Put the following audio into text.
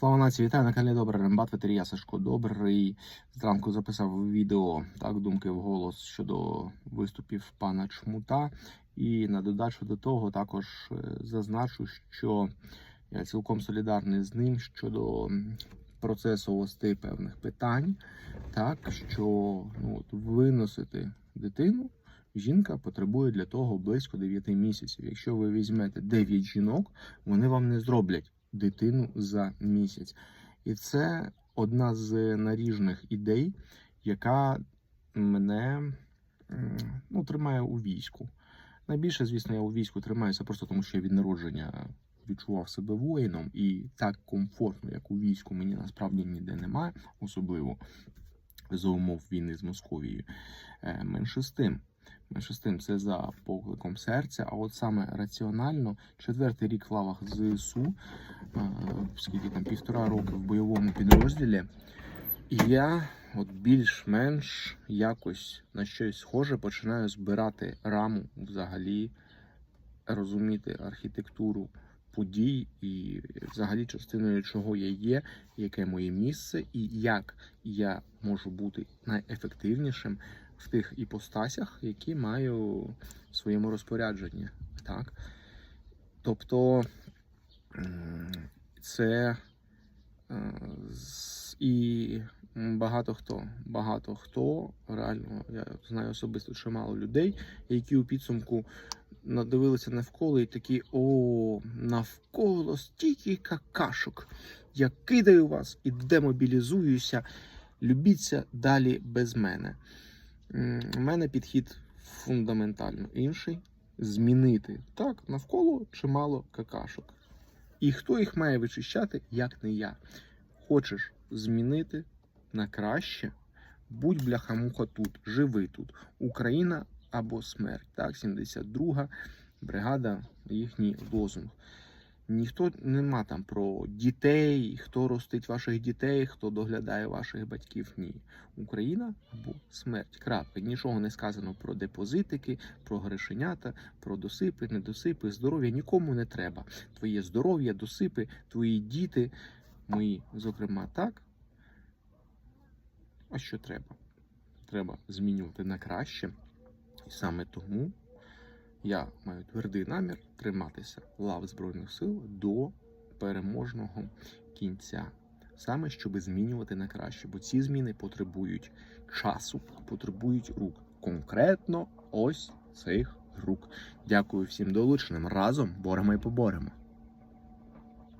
Слава нації, вітаю на каналі Добрий Рембат, ветерія Сашко Добрий. Зранку записав відео так, думки в голос щодо виступів пана Чмута. І на додачу до того також е, зазначу, що я цілком солідарний з ним щодо процесовості певних питань, так що ну, от виносити дитину. Жінка потребує для того близько 9 місяців. Якщо ви візьмете 9 жінок, вони вам не зроблять дитину за місяць. І це одна з наріжних ідей, яка мене ну, тримає у війську. Найбільше, звісно, я у війську тримаюся просто тому, що я від народження відчував себе воїном, і так комфортно, як у війську, мені насправді ніде немає, особливо за умов війни з Московією. Е, Менше з тим. Менше з тим, це за покликом серця. А от саме раціонально, четвертий рік в лавах ЗСУ, скільки там півтора роки в бойовому підрозділі, і я от більш-менш якось на щось схоже починаю збирати раму взагалі, розуміти архітектуру подій і взагалі частиною чого я є, яке моє місце, і як я можу бути найефективнішим в тих іпостасях, які маю в своєму розпорядженні. Так? Тобто це е, і багато хто, багато хто, реально, я знаю особисто чимало людей, які у підсумку надивилися навколо і такі: о, навколо стільки какашок. Я кидаю вас і демобілізуюся. Любіться далі без мене. У мене підхід фундаментально інший. Змінити так навколо чимало какашок. І хто їх має вичищати, як не я. Хочеш змінити на краще, будь бляхамуха тут, живи тут. Україна або смерть. Так, 72-га бригада, їхній лозунг. Ніхто нема там про дітей, хто ростить ваших дітей, хто доглядає ваших батьків. Ні. Україна або смерть. Крапка. Нічого не сказано про депозитики, про грошенята, про досипи, недосипи. Здоров'я нікому не треба. Твоє здоров'я, досипи, твої діти, мої, зокрема, так. А що треба? Треба змінювати на краще. І саме тому я маю твердий намір триматися лав Збройних сил до переможного кінця. Саме щоб змінювати на краще, бо ці зміни потребують часу, потребують рук. Конкретно ось цих рук. Дякую всім долученим. Разом боремо і поборемо.